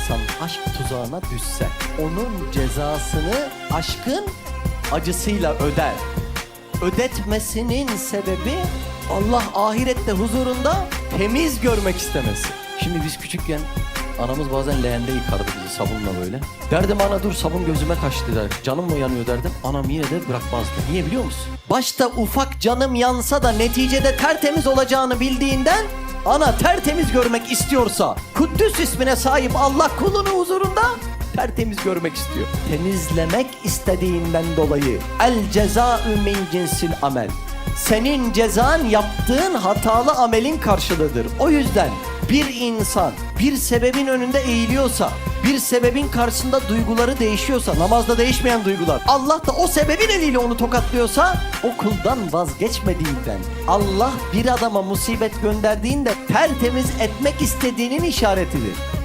insan aşk tuzağına düşse onun cezasını aşkın acısıyla öder. Ödetmesinin sebebi Allah ahirette huzurunda temiz görmek istemesi. Şimdi biz küçükken anamız bazen leğende yıkardı bizi sabunla böyle. Derdim ana dur sabun gözüme kaçtı der. Canım mı yanıyor derdim. Anam yine de bırakmazdı. Niye biliyor musun? Başta ufak canım yansa da neticede tertemiz olacağını bildiğinden ana tertemiz görmek istiyorsa Kuddüs ismine sahip Allah kulunu huzurunda tertemiz görmek istiyor. Temizlemek istediğinden dolayı el cezaü min cinsil amel. Senin cezan yaptığın hatalı amelin karşılığıdır. O yüzden bir insan bir sebebin önünde eğiliyorsa, bir sebebin karşısında duyguları değişiyorsa, namazda değişmeyen duygular, Allah da o sebebin eliyle onu tokatlıyorsa, o kuldan vazgeçmediğinden, Allah bir adama musibet gönderdiğinde tertemiz etmek istediğinin işaretidir.